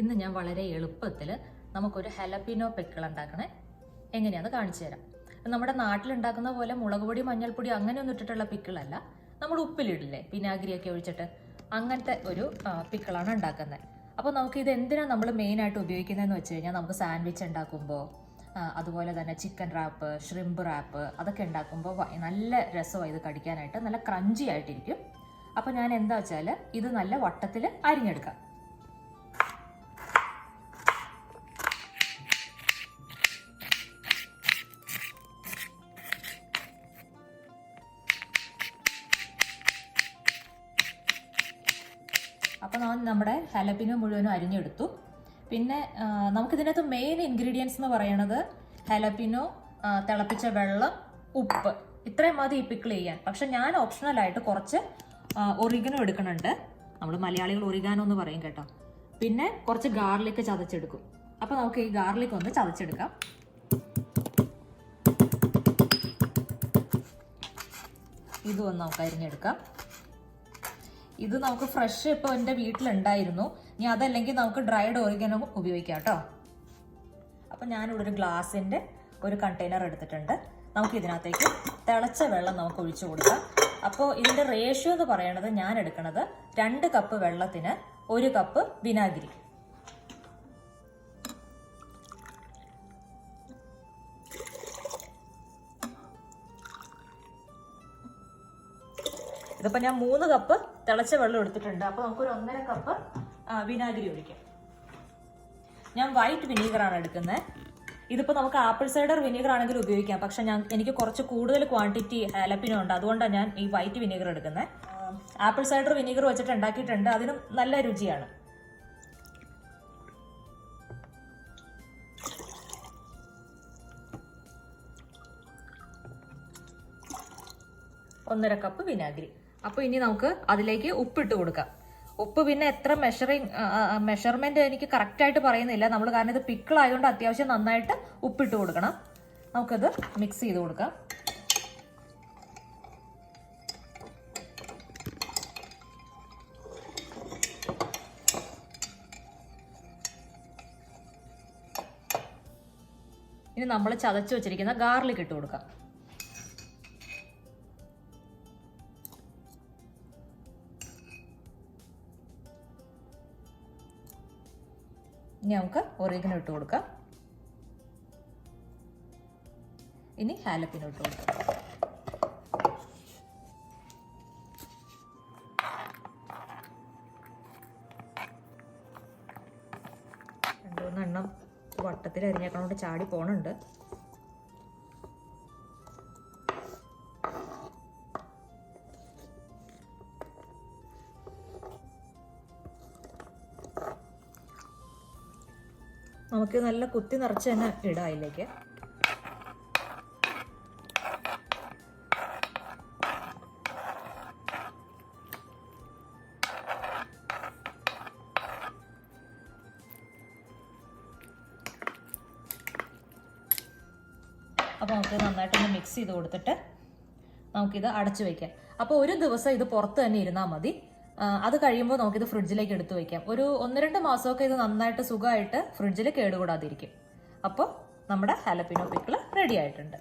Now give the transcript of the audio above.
ഇന്ന് ഞാൻ വളരെ എളുപ്പത്തിൽ നമുക്കൊരു ഹലപ്പിനോ പെക്കിൾ ഉണ്ടാക്കണേ. എങ്ങനെയാണെന്ന് കാണിച്ചു തരാം. നമ്മുടെ നാട്ടിലുണ്ടാക്കുന്ന പോലെ മുളക് പൊടി മഞ്ഞൾപ്പൊടി അങ്ങനെയൊന്നും ഇട്ടിട്ടുള്ള പിക്കിളല്ല നമ്മൾ ഉപ്പിലിടില്ലേ വിനാഗിരിയൊക്കെ ഒഴിച്ചിട്ട് അങ്ങനത്തെ ഒരു പിക്കിളാണ് ഉണ്ടാക്കുന്നത്. അപ്പോൾ നമുക്ക് ഇത് എന്തിനാണ് നമ്മൾ മെയിനായിട്ട് ഉപയോഗിക്കുന്നതെന്ന് വെച്ച് കഴിഞ്ഞാൽ നമുക്ക് സാൻഡ്വിച്ച് ഉണ്ടാക്കുമ്പോൾ അതുപോലെ തന്നെ ചിക്കൻ റാപ്പ് ഷ്രിമ്പ് റാപ്പ് അതൊക്കെ ഉണ്ടാക്കുമ്പോൾ നല്ല രസമാണ് ഇത് കടിക്കാനായിട്ട്. നല്ല ക്രഞ്ചി ആയിട്ടിരിക്കും. അപ്പോൾ ഞാൻ എന്താ വെച്ചാൽ ഇത് നല്ല വട്ടത്തിൽ അരിഞ്ഞെടുക്കാം. അപ്പോൾ നമ്മൾ നമ്മുടെ ഹലപ്പിനോ മുഴുവനും അരിഞ്ഞെടുത്തു. പിന്നെ നമുക്കിതിനകത്ത് മെയിൻ ഇൻഗ്രീഡിയൻസ് എന്ന് പറയണത് ഹലപ്പിനോ തിളപ്പിച്ച വെള്ളം ഉപ്പ്. ഇത്രയും മതി ഈ പിക്കിൾ ചെയ്യാൻ. പക്ഷെ ഞാൻ ഓപ്ഷണലായിട്ട് കുറച്ച് ഒറിഗനോ എടുക്കണുണ്ട്. നമ്മൾ മലയാളികൾ ഒറിഗാനോ എന്ന് പറയും കേട്ടോ. പിന്നെ കുറച്ച് ഗാർലിക് ചതച്ചെടുക്കും. അപ്പോൾ നമുക്ക് ഈ ഗാർലിക് ഒന്ന് ചതച്ചെടുക്കാം. ഇതും ഒന്ന് നമുക്ക് അരിഞ്ഞെടുക്കാം. ഇത് നമുക്ക് ഫ്രഷ് ഇപ്പോൾ എന്റെ വീട്ടിലുണ്ടായിരുന്നു. ഇനി അതല്ലെങ്കിൽ നമുക്ക് ഡ്രൈഡ് ഓറിഗനോ ഉപയോഗിക്കാം കേട്ടോ അപ്പം ഞാനിവിടെ ഒരു ഗ്ലാസിന്റെ ഒരു കണ്ടെയ്നർ എടുത്തിട്ടുണ്ട്. നമുക്ക് ഇതിനകത്തേക്ക് തിളച്ച വെള്ളം നമുക്ക് ഒഴിച്ചു കൊടുക്കാം. അപ്പോൾ ഇതിന്റെ റേഷ്യോ എന്ന് പറയണത് ഞാൻ എടുക്കുന്നത് രണ്ട് കപ്പ് വെള്ളത്തിന് ഒരു കപ്പ് വിനാഗിരി ഇതിപ്പോൾ ഞാൻ മൂന്ന് കപ്പ് തിളച്ച വെള്ളം എടുത്തിട്ടുണ്ട്. അപ്പോൾ നമുക്കൊരു ഒന്നര കപ്പ് വിനാഗിരി ഒഴിക്കാം. ഞാൻ വൈറ്റ് വിനീഗറാണ് എടുക്കുന്നത്. ഇതിപ്പോൾ നമുക്ക് ആപ്പിൾ സൈഡർ വിനീഗർ ആണെങ്കിൽ ഉപയോഗിക്കാം. പക്ഷെ ഞാൻ എനിക്ക് കുറച്ച് കൂടുതൽ ക്വാണ്ടിറ്റി ഹലപ്പിനോ ഉണ്ട്. അതുകൊണ്ടാണ് ഞാൻ ഈ വൈറ്റ് വിനീഗർ എടുക്കുന്നത്. ആപ്പിൾ സൈഡർ വിനീഗർ വെച്ചിട്ട് ഉണ്ടാക്കിയിട്ടുണ്ട്. അതിനും നല്ല രുചിയാണ്. ഒന്നര കപ്പ് വിനാഗിരി. അപ്പോൾ ഇനി നമുക്ക് അതിലേക്ക് ഉപ്പിട്ട് കൊടുക്കാം. ഉപ്പ് പിന്നെ എത്ര മെഷറിങ് മെഷർമെന്റ് എനിക്ക് കറക്റ്റ് ആയിട്ട് പറയുന്നില്ല. നമ്മൾ കാരണം ഇത് പിക്കിൾ ആയതുകൊണ്ട് അത്യാവശ്യം നന്നായിട്ട് ഉപ്പിട്ട് കൊടുക്കണം. നമുക്കത് മിക്സ് ചെയ്ത് കൊടുക്കാം. ഇനി നമ്മൾ ചതച്ച് വെച്ചിരിക്കുന്ന ഗാർലിക് ഇട്ട് കൊടുക്കാം. ഇനി നമുക്ക് ഒറിഗനോ ഇട്ട് കൊടുക്കാം. ഇനി ഹാലപ്പിനോ ഇട്ട് കൊടുക്കാം. രണ്ട് വട്ടത്തിൽ അരിഞ്ഞേക്കണോണ്ട് ചാടി പോണുണ്ട്. നമുക്ക് നല്ല കുത്തി നിറച്ച് തന്നെ ഇടാം അതിലേക്ക്. അപ്പോൾ നമുക്ക് നന്നായിട്ടൊന്ന് മിക്സ് ചെയ്ത് കൊടുത്തിട്ട് നമുക്കിത് അടച്ചു വയ്ക്കാം അപ്പോൾ ഒരു ദിവസം ഇത് പുറത്ത് തന്നെ ഇരുന്നാൽ മതി. അത് കഴിയുമ്പോൾ നമുക്കിത് ഫ്രിഡ്ജിലേക്ക് എടുത്തു വയ്ക്കാം ഒരു ഒന്ന് രണ്ട് മാസമൊക്കെ ഇത് നന്നായിട്ട് സുഖമായിട്ട് ഫ്രിഡ്ജിൽ കേടുകൂടാതിരിക്കും. അപ്പോൾ നമ്മുടെ ഹാലപ്പിനോ പിക്കിൾ റെഡി ആയിട്ടുണ്ട്.